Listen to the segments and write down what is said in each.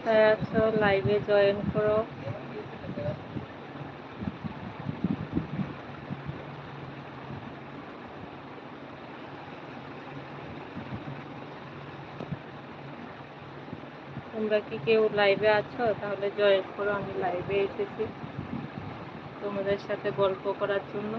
আছো লাইভে জয়েন করো। তোমরা কি কেউ লাইভে আছো? তাহলে জয়েন করো, আমি লাইভে এসেছি তোমাদের সাথে গল্প করার জন্য।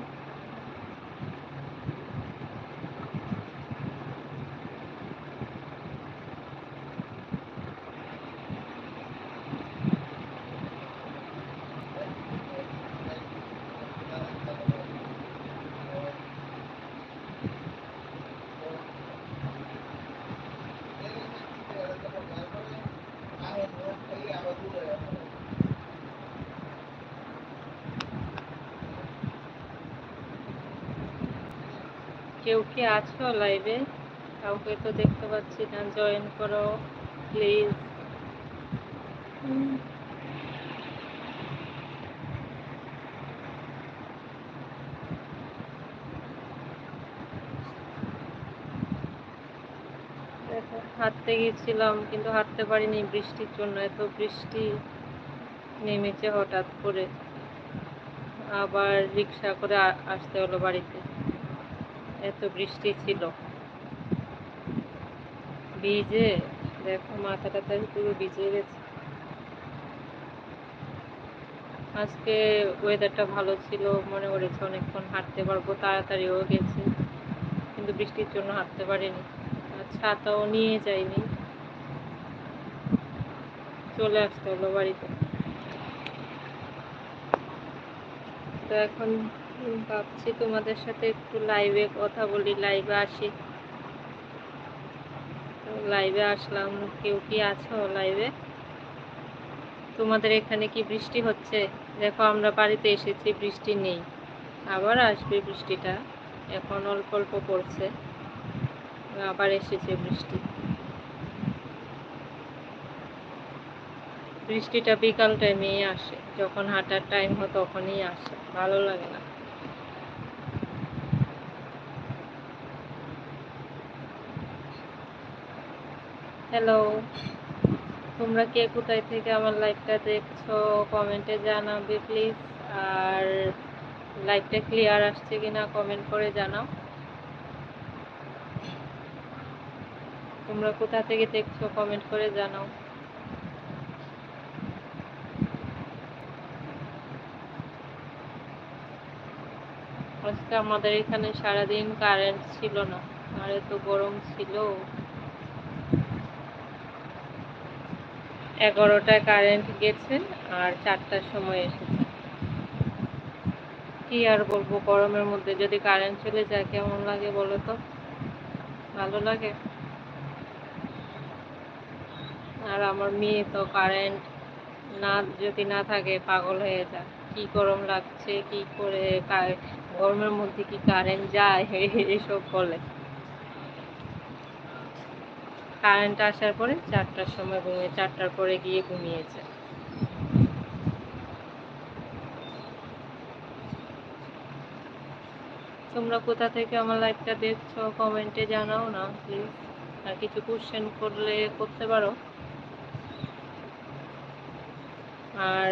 কেউ কি আছো লাইভে? কাউকে তো দেখতে পাচ্ছি না। জয়েন করো প্লিজ। হাঁটতে গিয়েছিলাম, কিন্তু হাঁটতে পারিনি বৃষ্টির জন্য। এত বৃষ্টি নেমেছে হঠাৎ করে। আবার রিক্সা করে আসতে হলো বাড়িতে। এত বৃষ্টি ছিল। ভিজে, দেখো মাথা টাথা পুরো ভিজে গেছে। আজকে ওয়েদারটা ভালো ছিল, মনে করেছে অনেকক্ষণ হাঁটতে পারব, তাড়াতাড়িও গেছে। কিন্তু বৃষ্টির জন্য হাঁটতে পারিনি। ছাতাও নিয়ে যাইনি। চলে আসতে হলো বাড়িতে। তো এখন ভাবছি তোমাদের সাথে একটু লাইভে কথা বলি লাইভে আসি। লাইভে আসলাম, কেউ কি আছো লাইভে তোমাদের এখানে কি বৃষ্টি হচ্ছে? দেখো, আমরা বাড়িতে এসেছি, বৃষ্টি নেই। আবার আসবে বৃষ্টিটা, এখন অল্প অল্প পড়ছে। আবার এসেছে বৃষ্টি। বৃষ্টিটা বিকাল টাইমেই আসে। যখন হাঁটার টাইম হয় তখনই আসে। ভালো লাগে না। হ্যালো তোমরা কে কোথায় থেকে আমার লাইভটা দেখছ? কমেন্টে জানাবে প্লিজ আর লাইভটা ক্লিয়ার আসছে কিনা কমেন্ট করে জানাও। তোমরা কোথা থেকে দেখছ কমেন্ট করে জানাও। আজকে আমাদের এখানে সারাদিন কারেন্ট ছিল না, আর এত গরম ছিল। এগারোটায় কারেন্ট গেছে আর চারটার সময় এসেছে। কি আর বলব, গরমের মধ্যে যদি কারেন্ট চলে যায়, কেমন লাগে বলো তো? ভালো লাগে? আর আমার মেয়ে তো কারেন্ট না, যদি না থাকে পাগল হয়ে যায়। কি গরম লাগছে, কি করে গরমের মধ্যে কি কারেন্ট যায়? এসব বলে। কারেন্ট আসার পরে চারটার সময় ঘুমিয়ে, চারটার পরে গিয়ে ঘুমিয়েছে। তোমরা কোথা থেকে আমার লাইভটা দেখছ? কমেন্টে জানাও না প্লিজ আর কিছু কোশ্চেন করলে করতে পারো। আর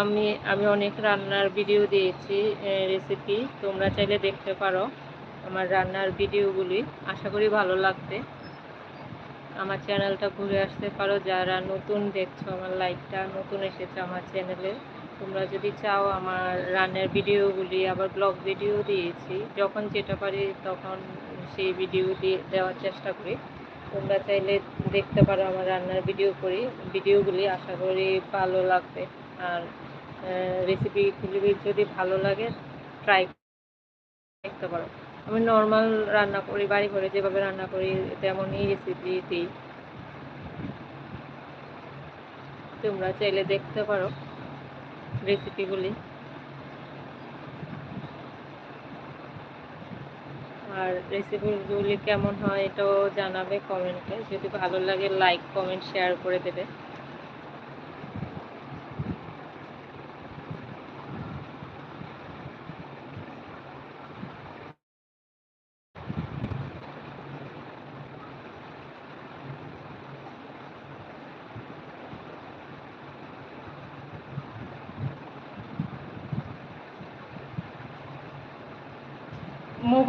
আমি আমি অনেক রান্নার ভিডিও দিয়েছি রেসিপি তোমরা চাইলে দেখতে পারো আমার রান্নার ভিডিওগুলি আশা করি ভালো লাগবে। আমার চ্যানেলটা ঘুরে আসতে পারো। যারা নতুন দেখছ আমার লাইকটা নতুন এসেছে আমার চ্যানেলে তোমরা যদি চাও আমার রান্নার ভিডিওগুলি আবার ব্লগ ভিডিও দিয়েছি, যখন যেটা পারি তখন সেই ভিডিও দিয়ে দেওয়ার চেষ্টা করি। তোমরা চাইলে দেখতে পারো, আমার রান্নার ভিডিও করি। ভিডিওগুলি আশা করি ভালো লাগবে। আর রেসিপিগুলি যদি ভালো লাগে ট্রাই দেখতে পারো। আমি নর্মাল রান্না করি, বাড়ি ঘরে যেভাবে রান্না করি, তেমনই রেসিপি দিই। তোমরা চাইলে দেখতে পারো রেসিপিগুলি আর রেসিপিগুলি কেমন হয় এটাও জানাবে কমেন্টে যদি ভালো লাগে লাইক কমেন্ট শেয়ার করে দেবে।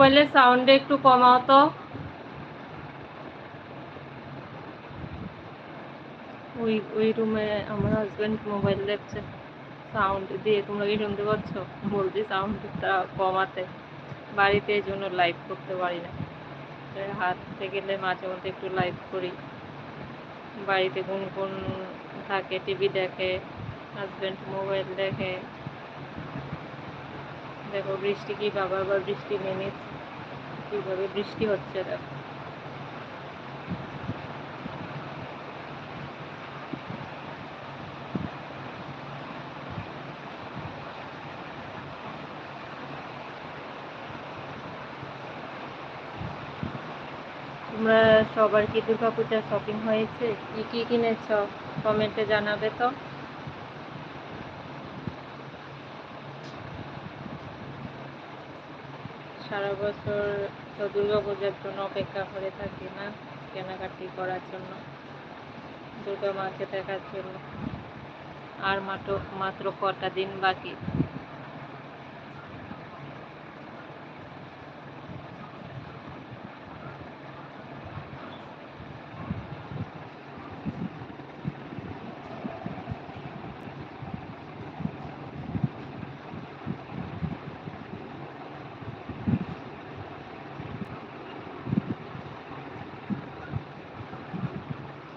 মোবাইলের সাউন্ডে একটু কমাও তো। ওই ওই রুমে আমার হাজব্যান্ড মোবাইল দেখছে সাউন্ড দিয়ে তোমরা কি শুনতে পাচ্ছ? বলছি সাউন্ডটা কমাতে। বাড়িতে এই জন্য লাইভ করতে পারি না। হাঁটতে গেলে মাঝে মধ্যে একটু লাইভ করি। বাড়িতে কোন কোন থাকে টিভি দেখে হাজব্যান্ড মোবাইল দেখে। দেখো বৃষ্টি কি বাবা আবার বৃষ্টি নেমে কীভাবে বৃষ্টি হচ্ছে দেখো তোমরা সবার কি দুর্গা পূজার শপিং হয়েছে? কি কি কিনেছ? কমেন্টে জানাবে তো। সারা বছর তো দুর্গাপূজার জন্য অপেক্ষা করে থাকি না কেনাকাটি করার জন্য। দুর্গা মাকে দেখার জন্য। আর মাত্র মাত্র কটা দিন বাকি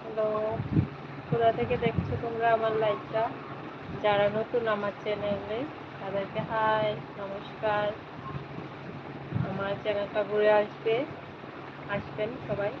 হ্যালো কোথা থেকে দেখছ তোমরা আমার লাইভটা যারা নতুন আমার চ্যানেলে, তাদেরকে হাই, নমস্কার। আমার চ্যানেলটা ঘুরে আসবে, আসবেন সবাই।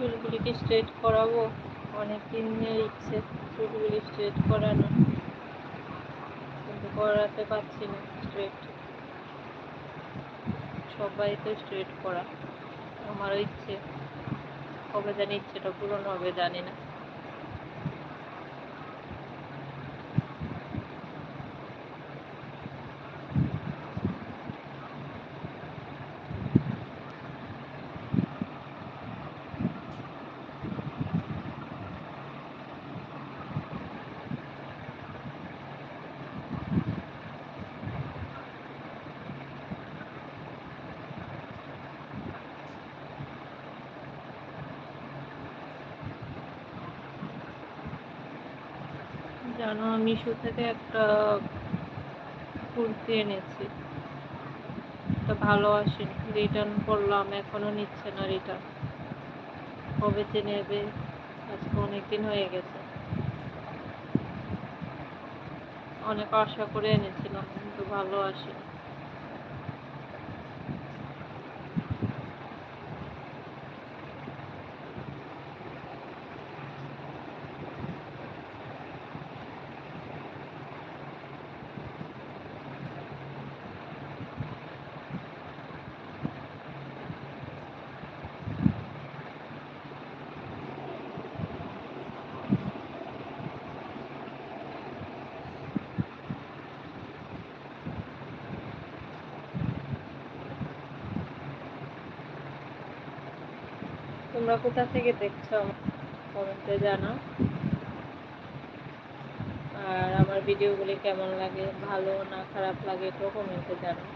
চুলগুলিকে স্ট্রেট করাবো। অনেক দিনের ইচ্ছে চুলগুলি স্ট্রেট করানো। কিন্তু করাতে পারছি না স্ট্রেট সবাই তো স্ট্রেট করা। আমারও ইচ্ছে। কবে জানি ইচ্ছেটা পূরণ হবে জানি না। জানো মিশো থেকে একটা কুর্তি এনেছি। তো ভালো আসে রিটার্ন করলাম, এখনও নিচ্ছে না রিটার্ন কবে যে নেবে, আজকে অনেক দিন হয়ে গেছে। অনেক আশা করে এনেছিলাম, কিন্তু ভালো আসেনি। তোমরা কোথা থেকে দেখছ কমেন্টে জানাও। আর আমার ভিডিওগুলি কেমন লাগে, ভালো না খারাপ লাগে তো কমেন্টে জানাও।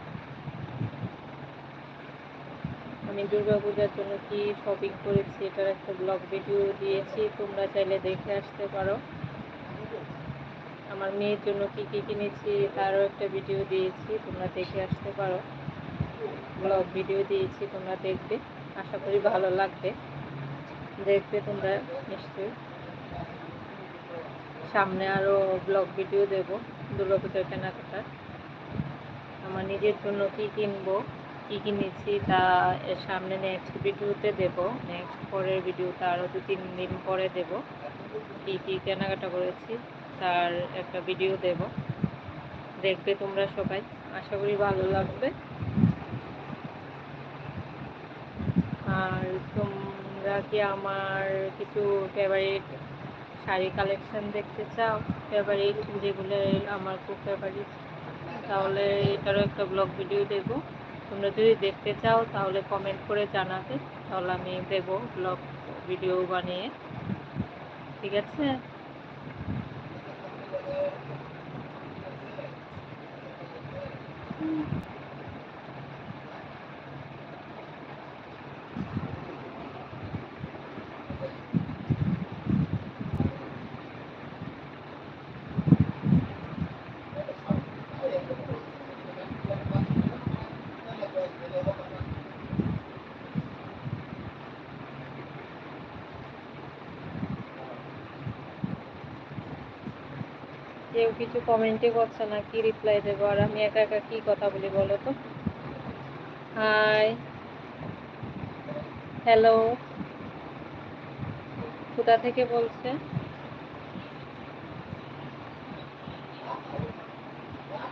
আমি দুর্গা পূজার জন্য কি শপিং করেছি, এটার একটা ব্লগ ভিডিও দিয়েছি, তোমরা চাইলে দেখে আসতে পারো। আমার মেয়ের জন্য কি কি কিনেছি, তারও একটা ভিডিও দিয়েছি, তোমরা দেখে আসতে পারো। ব্লগ ভিডিও দিয়েছি, তোমরা দেখবে। আশা করি ভালো লাগবে। দেখবে তোমরা নিশ্চয়ই। সামনে আরও ব্লগ ভিডিও দেব দুর্গাপুজোর কেনাকাটার। আমার নিজের জন্য কী কিনবো, কী কিনেছি তা এর সামনে নেক্সট ভিডিওতে দেব। নেক্সট পরের ভিডিওটা আরও দু তিন দিন পরে দেব। কী কী কেনাকাটা করেছি তার একটা ভিডিও দেব। দেখবে তোমরা সবাই। আশা করি ভালো লাগবে। আর তোমরা কি আমার কিছু ফেভারিট শাড়ি কালেকশন দেখতে চাও? ফেভারিট যেগুলো আমার খুব ফেভারিট তাহলে এটারও একটা ব্লগ ভিডিও দেব। তোমরা যদি দেখতে চাও, তাহলে কমেন্ট করে জানাবে, তাহলে আমি দেব ব্লগ ভিডিও বানিয়ে। ঠিক আছে? কিছু কমেন্টই করছে না, কি রিপ্লাই দেবো? আর আমি একা একা কি কথা বলি বলো তো? হাই হ্যালো কোথা থেকে বলছে?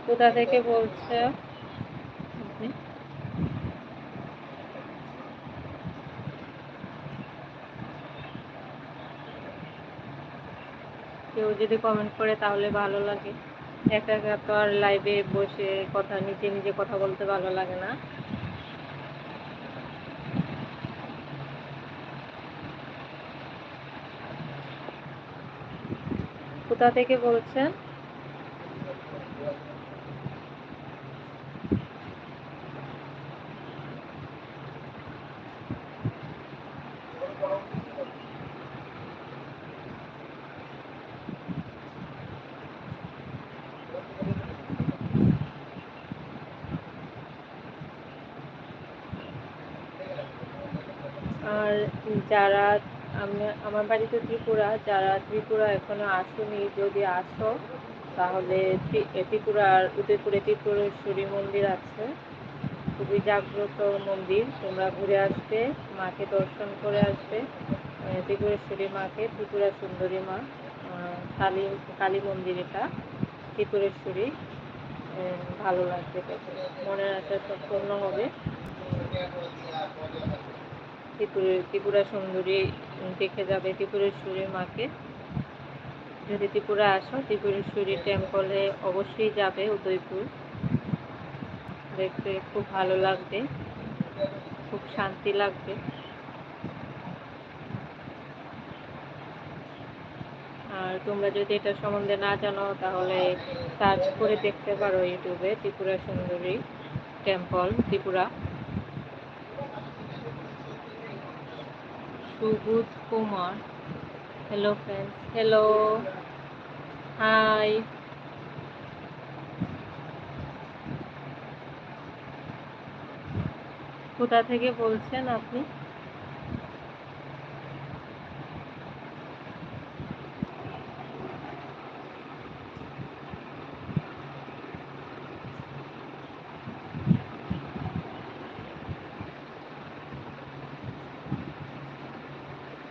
কোথা থেকে বলছে কেউ যদি কমেন্ট করে তাহলে ভালো লাগে। একা একা তো আর লাইভে বসে কথা, নিজে নিজে কথা বলতে ভালো লাগে না। কোথা থেকে বলছেন আর যারা আমার বাড়ি তো ত্রিপুরা, যারা ত্রিপুরা এখনও আসুনি, যদি আসো, তাহলে ত্রিপুরার উদয়পুরে ত্রিপুরেশ্বরী মন্দির আছে। খুবই জাগ্রত মন্দির। তোমরা ঘুরে আসবে, মাকে দর্শন করে আসবে। ত্রিপুরেশ্বরী মাকে, ত্রিপুরা সুন্দরী মা কালী কালী মন্দির এটা, ত্রিপুরেশ্বরী। ভালো লাগবে মনের আশা সম্পূর্ণ হবে। ত্রিপুরের ত্রিপুরা সুন্দরী দেখে যাবে ত্রিপুরেশ্বরী মাকে। যদি ত্রিপুরা আসো, ত্রিপুরেশ্বরী টেম্পলে অবশ্যই যাবে উদয়পুর। দেখতে খুব ভালো লাগবে, খুব শান্তি লাগবে। আর তোমরা যদি এটা সম্বন্ধে না জানো, তাহলে সার্চ করে দেখতে পারো ইউটিউবে Tripura Sundari temple Tripura. Subudh Kumar. Hello friends hello hi কোথা থেকে বলছেন আপনি?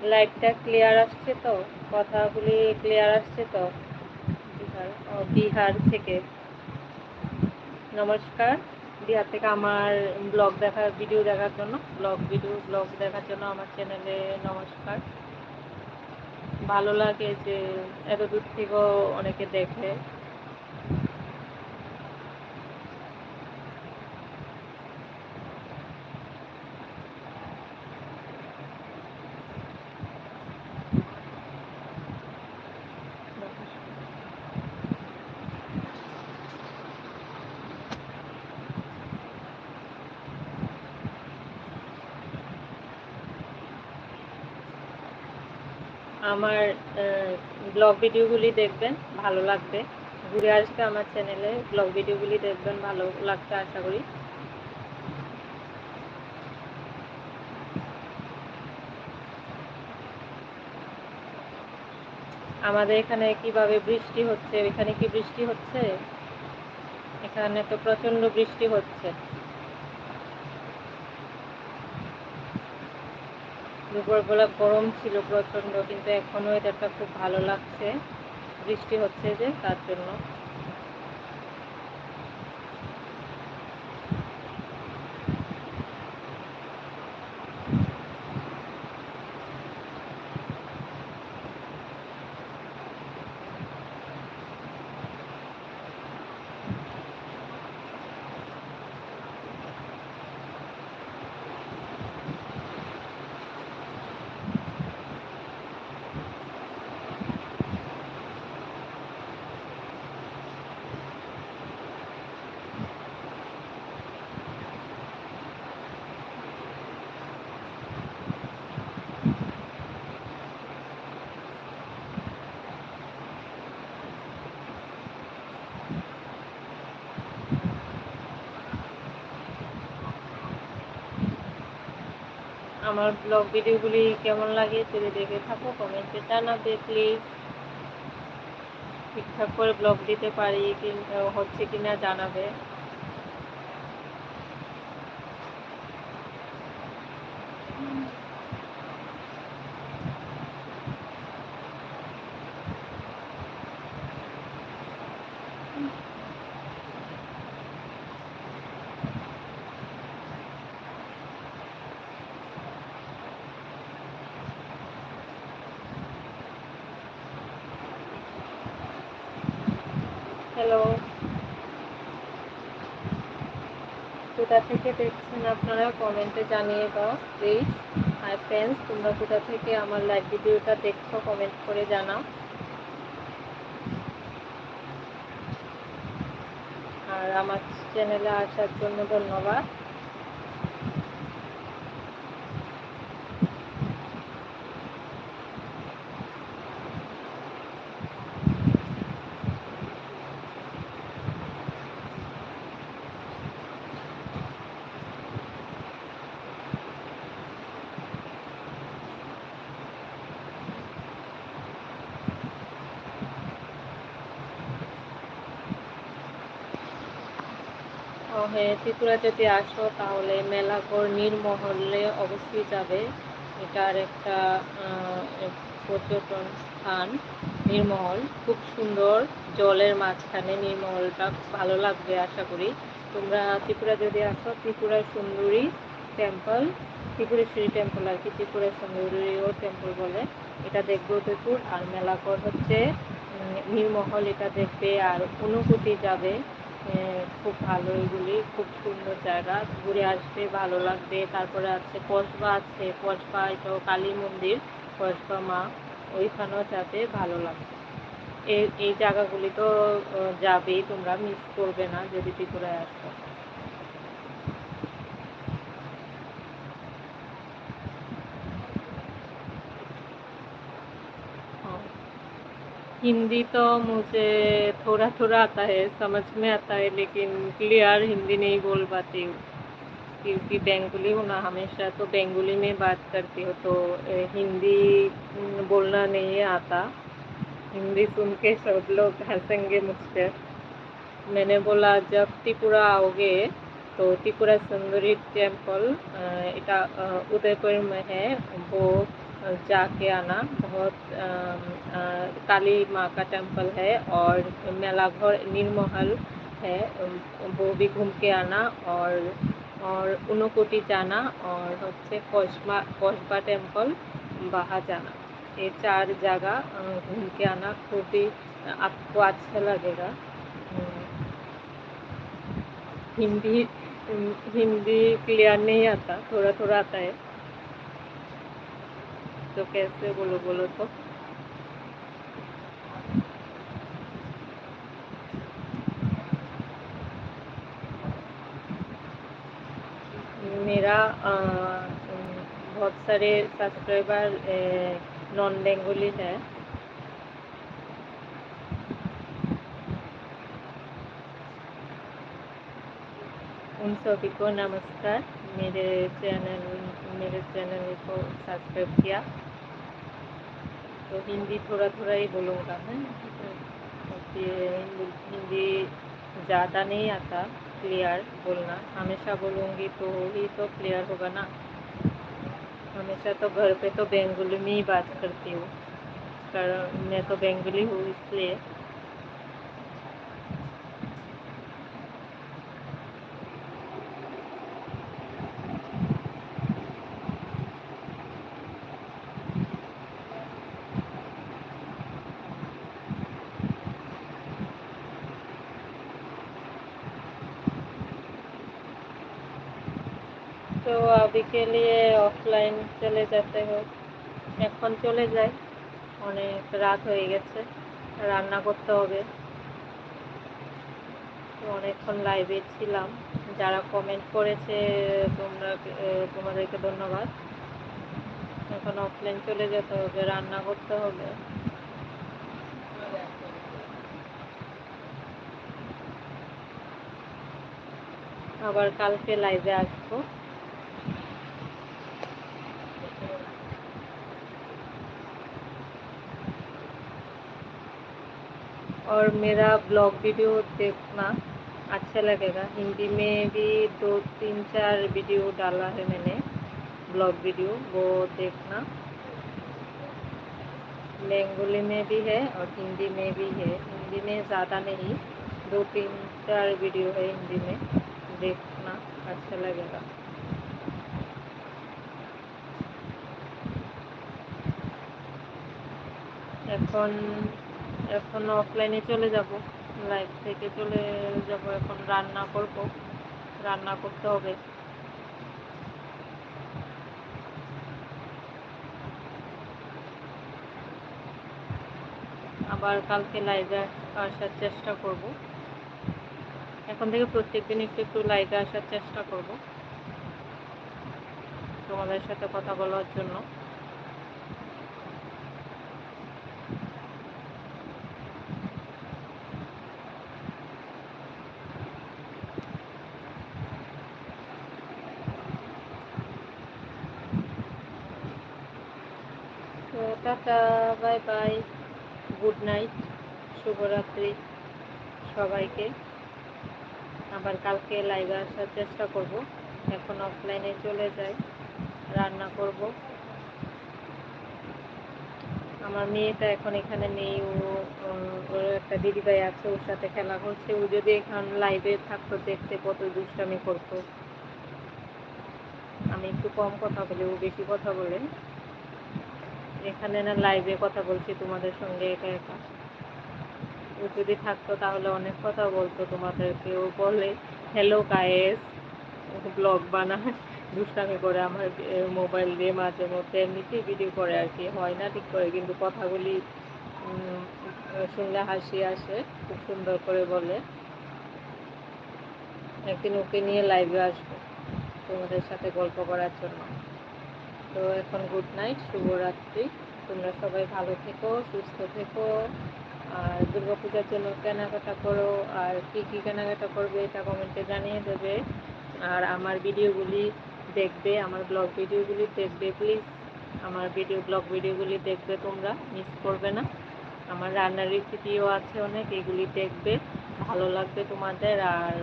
লাইটটা ক্লিয়ার আসছে তো? কথাগুলি ক্লিয়ার আসছে তো? বিহার, ও, বিহার থেকে। নমস্কার। বিহার থেকে আমার ব্লগ দেখার ভিডিও দেখার জন্য, ব্লগ ভিডিও ব্লগ দেখার জন্য আমার চ্যানেলে নমস্কার। ভালো লাগে যে এত দূর থেকেও অনেকে দেখে। আমার ব্লগ ভিডিওগুলি দেখবেন, ভালো লাগবে। ঘুরে আসবে আমার চ্যানেলে ব্লগ ভিডিওগুলি দেখবেন, ভালো লাগবে আশা করি। আমাদের এখানে কীভাবে বৃষ্টি হচ্ছে, এখানে কি বৃষ্টি হচ্ছে? এখানে তো প্রচণ্ড বৃষ্টি হচ্ছে। দুপুরবেলা গরম ছিল প্রচণ্ড, কিন্তু এখনও ওয়েদারটা খুব ভালো লাগছে। বৃষ্টি হচ্ছে যে, তার জন্য। আমার ব্লগ ভিডিওগুলি কেমন লাগে যদি দেখে থাকো কমেন্টে জানাবে প্লিজ ঠিকঠাক করে ব্লগ দিতে পারি কি হচ্ছে কিনা জানাবে। হ্যালো কোথা থেকে দেখছেন আপনারা? কমেন্টে জানিয়ে দাও প্লিজ হাই ফ্রেন্ডস তোমরা কোথা থেকে আমার লাইভ ভিডিওটা দেখছ? কমেন্ট করে জানাও। আর আমার চ্যানেলে আসার জন্য ধন্যবাদ। হ্যাঁ ত্রিপুরা যদি আসো, তাহলে মেলাঘর নীরমহলে অবশ্যই যাবে। এটার একটা পর্যটন স্থান, নির্মহল। খুব সুন্দর জলের মাঝখানে নির্মহলটা ভালো লাগবে আশা করি। তোমরা ত্রিপুরা যদি আসো, ত্রিপুরা সুন্দরী টেম্পল, ত্রিপুরেশ্বরী টেম্পল আর কি, ত্রিপুরা সুন্দরীও টেম্পল বলে। এটা দেখবে উদয়পুর আর মেলাঘর হচ্ছে নির্মহল, এটা দেখবে। আর অনুভূতি যাবে। খুব ভালো এগুলি খুব সুন্দর জায়গা। ঘুরে আসবে ভালো লাগবে। তারপরে আছে কসবা আছে। কসবা এটাও কালী মন্দির, কসবা মা। ওইখানেও যাবে ভালো লাগবে এই এই জায়গাগুলি তো যাবেই, তোমরা মিস করবে না যদি ত্রিপুরায় আসো। हिंदी तो मुझे थोड़ा थोड़ा आता है, समझ में आता है, लेकिन क्लियर हिंदी नहीं बोल पाती हूँ। क्योंकि बेंगोली हूँ ना हमेशा तो बेंगोली में बात करती हूँ तो हिंदी बोलना नहीं आता। हिंदी सुन के सब लोग हंसेंगे मुझसे। मैंने बोला, जब त्रिपुरा आओगे तो त्रिपुरा सुंदरी टेंपल इटा उदयपुर में है, वो जाके आना बहुत काली माँ का टेम्पल है और मेला घर नीलमहल है वो भी घूम के आना और और उनकोटी जाना और হচ্ছে কসবা কসবা टेम्पल बाहा जाना ये चार जगह घूम के आना खूब ही आपको अच्छा लगेगा हिंदी हिंदी क्लियर नहीं आता थोड़ा थोड़ा आता है तो कैसे बोलो बोलो तो मेरा आ, बहुत सारे सब्सक्राइबर नॉन बेंगोली है उन सभी को नमस्कार मेरे चैनल मेरे चैनल को सब्सक्राइब किया। तो हिंदी थोड़ा थोड़ा ही बोलूँगा मैं। हिंदी ज़्यादा नहीं आता क्लियर बोलना। हमेशा बोलूँगी तो ही तो क्लियर होगा ना। हमेशा तो घर पे तो बेंगोली में ही बात करती हूँ। कारण मैं तो बेंगोली हूँ इसलिए। तो अभी के लिए অফলাইন চলে যেতে হোক এখন চলে যাই অনেক রাত হয়ে গেছে রান্না করতে হবে তো অনেকক্ষণ লাইভে ছিলাম যারা কমেন্ট করেছে তোমরা তোমাদেরকে ধন্যবাদ এখন অফলাইন চলে যেতে হবে রান্না করতে হবে আবার কালকে লাইভে আসবো और मेरा ब्लॉग वीडियो देखना अच्छा लगेगा हिंदी में भी दो तीन चार वीडियो डाला है मैंने ब्लॉग वीडियो वो देखना बंगाली में भी है और हिंदी में भी है हिंदी में ज़्यादा नहीं दो तीन चार वीडियो है हिंदी में देखना अच्छा लगेगा এখন এখন অফলাইনে চলে যাব। লাইভ থেকে চলে যাব, এখন রান্না করব। রান্না করতে হবে। আবার কালকে লাইভে আসার চেষ্টা করব। এখন থেকে প্রত্যেক দিন একটু একটু লাইভে আসার চেষ্টা করব। তোমাদের সাথে কথা বলার জন্য তো tata, bye bye, good night, শুভরাত্রি সবাইকে। আবার কালকে লাইভে আসার চেষ্টা করব। এখন অফলাইনে চলে যাই, রান্না করব। আমার মেয়েটা এখন এখানে নেই, ও ওর একটা দিদিভাই আছে, ওর সাথে খেলা করছে ও যদি এখন লাইভে থাকতো, দেখতে কত দুষ্টামি করতো। আমি একটু কম কথা বলি, ও বেশি কথা বলে। এখানে না লাইভে কথা বলছি তোমাদের সঙ্গে একা একা। ও যদি থাকতো তাহলে অনেক কথা বলতো তোমাদেরকে। ও বলে হ্যালো গায়েস ব্লগ বানায়। দুষ্টামি করে আমার মোবাইল দিয়ে মাঝে মধ্যে এমনিতেই ভিডিও করে আর কি। হয় না ঠিক করে, কিন্তু কথাগুলি শুনলে হাসি আসে, খুব সুন্দর করে বলে। একদিন ওকে নিয়ে লাইভে আসব তোমাদের সাথে গল্প করার জন্য। তো এখন গুড নাইট শুভরাত্রি। তোমরা সবাই ভালো থেকো, সুস্থ থেকো, আর দুর্গা পূজার জন্য কেনাকাটা করো। আর কী কী কেনাকাটা করবে এটা কমেন্টে জানিয়ে দেবে। আর আমার ভিডিওগুলি দেখবে, আমার ব্লগ ভিডিওগুলি দেখবে প্লিজ আমার ভিডিও ব্লগ ভিডিওগুলি দেখবে তোমরা মিস করবে না। আমার রান্নার রেসিপিও আছে অনেক, এগুলি দেখবে, ভালো লাগবে তোমাদের। আর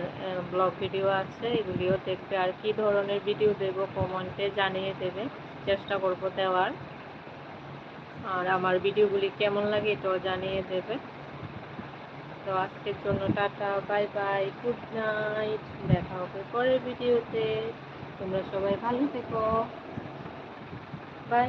ব্লগ ভিডিও আছে, এগুলিও দেখবে। আর কি ধরনের ভিডিও দেবো কমেন্টে জানিয়ে দেবে। চেষ্টা করব দেওয়ার। আর আমার ভিডিওগুলি কেমন লাগে এটাও জানিয়ে দেবে। তো আজকের জন্য tata, bye bye good night দেখা হবে পরের ভিডিওতে। তোমরা সবাই ভালো থেকো। বাই।